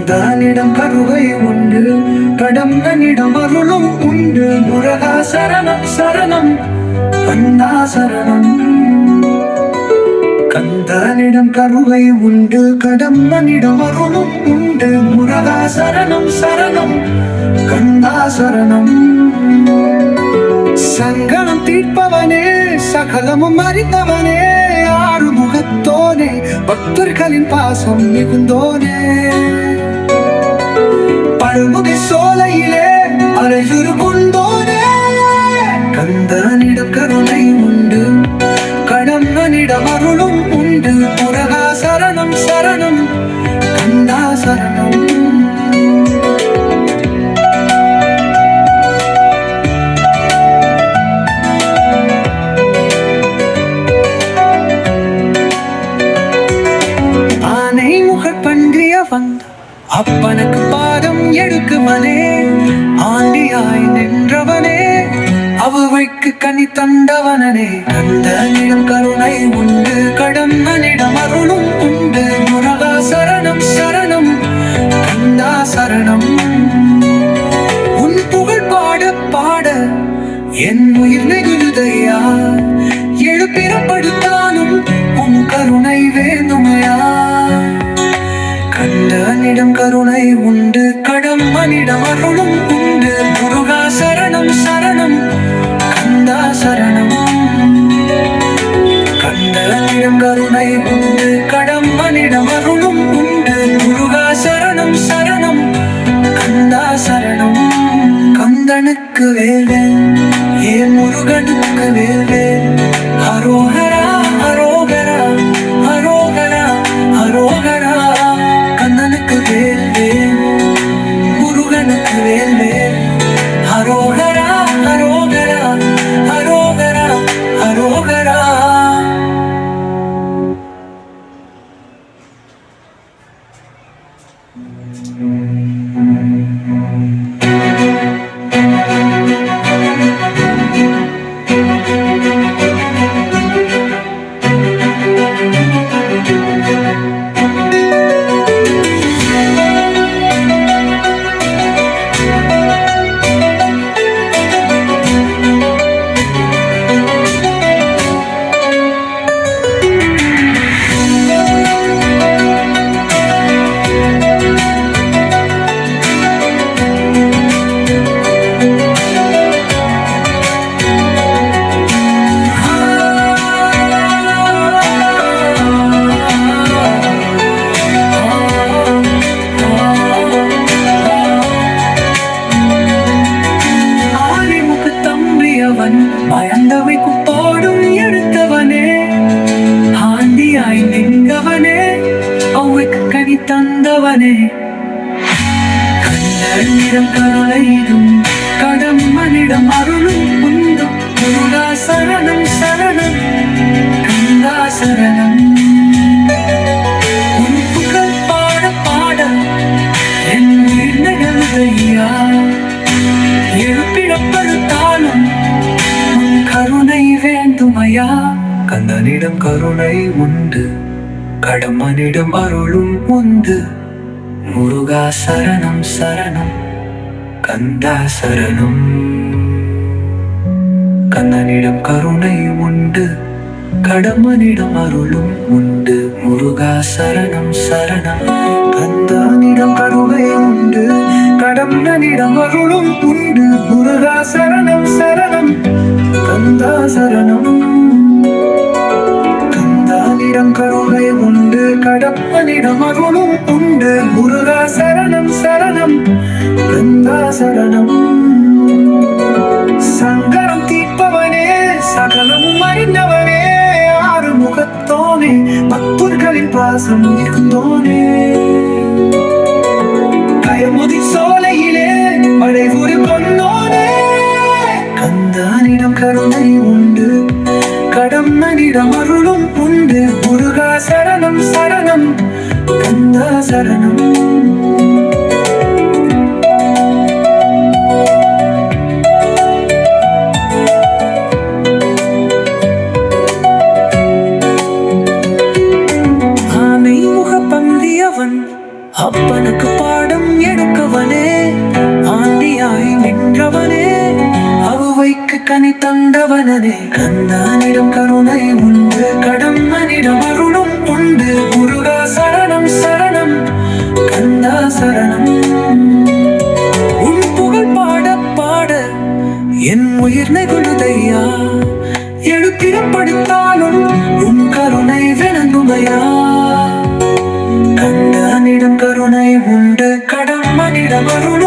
கந்தனிடம் கருவை உண்டு. கடம்பனிடம் அருளும் உண்டு. முருகா சரணம் சரணம். கந்தா சரணம். கந்தானிடம் கருவை உண்டு. கடம்பனிடம் அருளும் உண்டு. முருகா சரணம் சரணம். கந்தா சரணம். சங்கடம் தீர்ப்பவனே சகலமும் அறிந்தவனே. ஆறு முகத்தோனே பக்தர்களின் பாசம் மிகுந்தோனே. பழுமுகை சோலையிலே அரைசுறு கொண்டோனே கந்தனிடம் கருணை உண்டு கடம்பனிடம் அருளும் உண்டு. முருகா சரணம் சரணம் கந்தா சரணம். ஆனை முகர் பன்றியவன் அப்பனுக்கு எடுக்குவனே ஆண்டியாய் நின்றவனே அவைக்கு கனி தந்தவனே கந்தனிடம் கருணை உண்டு கடம்பனிடம் அருளும் உண்டு முருகா சரணம் சரணம் கந்தா சரணம். உன் புகழ் பாட பாட என் உயிர் நெகிழுதையா எழுப்பிறப்படுத்தாலும் உன் கருணை வேண்டுமையா? கண்டனிடம் கருணை உண்டு என்னிடம் அருளும் உண்டு முருகா சரணம் சரணம். கந்தா சரணம். கந்தனிடம் கருணை உண்டு கடம்பனிடம் அருளும் உண்டு. முருகா சரணம் சரணம். கந்தா சரணம். கந்தனுக்கு வேல்வேல் ஏன் முருகனுக்கு வேல்வேல் ஹரோஹரா கண்ணனிடம் கருணையிடும் கடம்பனிடம் அருளும் உந்தும் முருகா சரணம் சரணம் கந்தா சரணம். உறுப்புகள் பாட பாட என் உயிர் நகருதையா எழுப்பிடப்படுத்தாலும் உன் கருணை வேண்டுமையா கந்தனிடம் கருணை உண்டு கடம்பனிடம் அருளும் உண்டு. முருகா சரணம் சரணம். கந்தா சரணம். கண்ணனிடம் கருணை உண்டு கடம்பனிடம் அருளும் உண்டு. முருகா சரணம் சரணம். கந்தானிடம் கருணை உண்டு கடம்பனிடம் அருளும் உண்டு. முருகா சரணம் சரணம். கந்தா சரணம். கந்தானிடம் கருணை உண்டு கடப்பனிடம் அருளும் உண்டு. முருகா சரணம் சரணம் கந்தா சரணம். சங்கரம் தீர்ப்பவனே சகலமும் அறிந்தவனே. ஆறு முகத்தோனே பக்தர்களின் பாசம் இருந்தோனே. கந்தா சரணம். அப்பனுக்கு பாட எடுக்கவனே. ஆண்டியாய் நின்றவனே அவுவைக்கு கனி மனதே கந்தானிடம் கருணை உண்டு. கடம்பனிடம் அருளும் உண்டு. முருகா சரணம் சரணம் கந்தா சரணம். உன் புகழ் பாட பாட என் உயிர் நெகுழுதையா எழுப்பிடப்படுத்தாலும் உன் கருணை விளங்குமையா? கண்டனிடம் கருணை உண்டு. கடம்பனிடம் அருளும்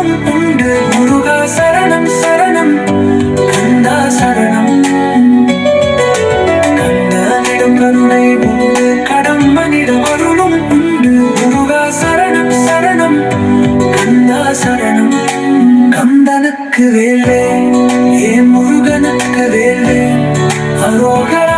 கந்தனுக்கு வேல்வே ஏ முருகனுக்கு வேல்வே அரோகரா அரோகரா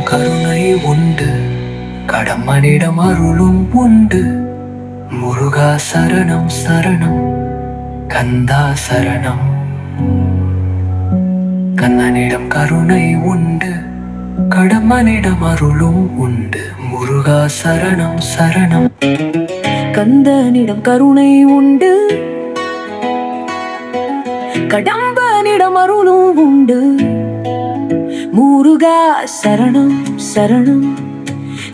கண்ணனிடம் கருணை உண்டு. கடம்பனிடம் அருளும் உண்டு. முருகா சரணம் சரணம். கந்தா சரணம். கண்ணனிடம் கருணை உண்டு. கடம்பனிடம் அருளும் உண்டு. முருகா சரணம் சரணம். கந்தனிடம் கருணை உண்டு. கடம்பனிடம் அருளும் உண்டு. முருகா சரணம் சரணம்.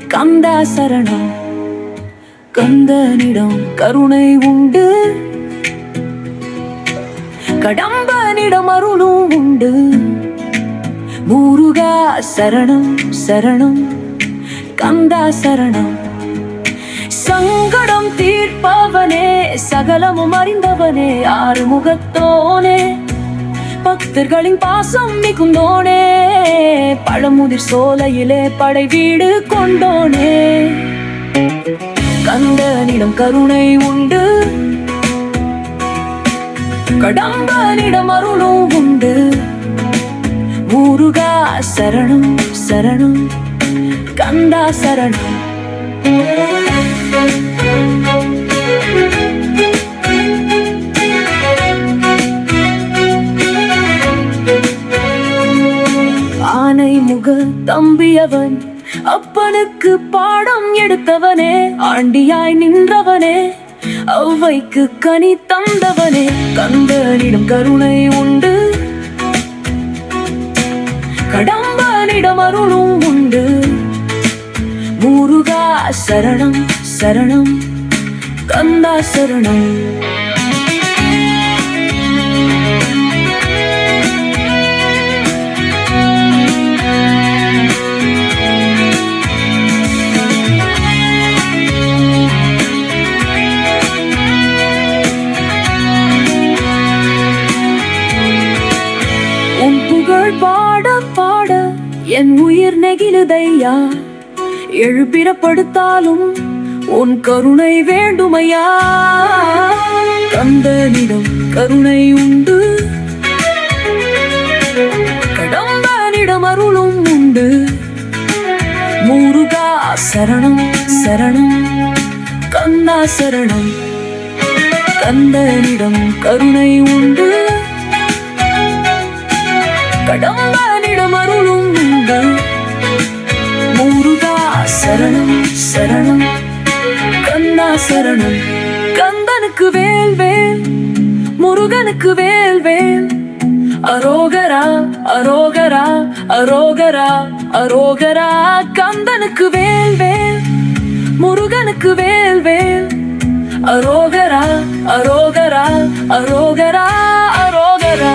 கந்தா சரணம். கந்தனிடம் கருணை உண்டு. கடம்பனிடம் அருளும் உண்டு. முருகா சரணம் சரணம். கந்தா சரணம். சங்கடம் தீர்ப்பவனே சகலமும் அறிந்தவனே ஆறுமுகத்தோனே. பக்தர்களின் பாசம் மிகுந்தோனே பழமுதிர் சோலையிலே படை வீடு கொண்டோனே. கந்தனிடம் கருணை உண்டு கடம்பனிடம் அருளும் உண்டு. முருகா சரணம் சரணம் கந்தா சரணம். முக தம்பியவன் அப்பனுக்கு பாடம் எடுத்தவனே ஆண்டியாய் நின்றவனே அவ்வைக்கு கனி தந்தவனே கந்தனிடம் கருணை உண்டு. கடம்பனிடம் அருளும் உண்டு. முருகா சரணம் சரணம் கந்தா சரணம். புகழ் பாட பாட என் உயிர் நெகிழுதையா? எழுப்பிடப்படுத்தாலும் உன் கருணை வேண்டுமையா? கந்தனிடம் கருணை உண்டு. கடம்பனிடம் அருளும் உண்டு. முருகா சரணம் சரணம் கந்தா சரணம் கந்தனிடம் கருணை உண்டு. கடம்பனிடம் அருளும் உண்டு முருகா சரணம் சரணம் கண்ணா சரணம் கந்தனுக்கு வேல் வேல் முருகனுக்கு வேல் வேல். அரோகரா அரோகரா அரோகரா அரோகரா. கந்தனுக்கு வேல் வேல் முருகனுக்கு வேல் வேல். அரோகரா அரோகரா அரோகரா அரோகரா.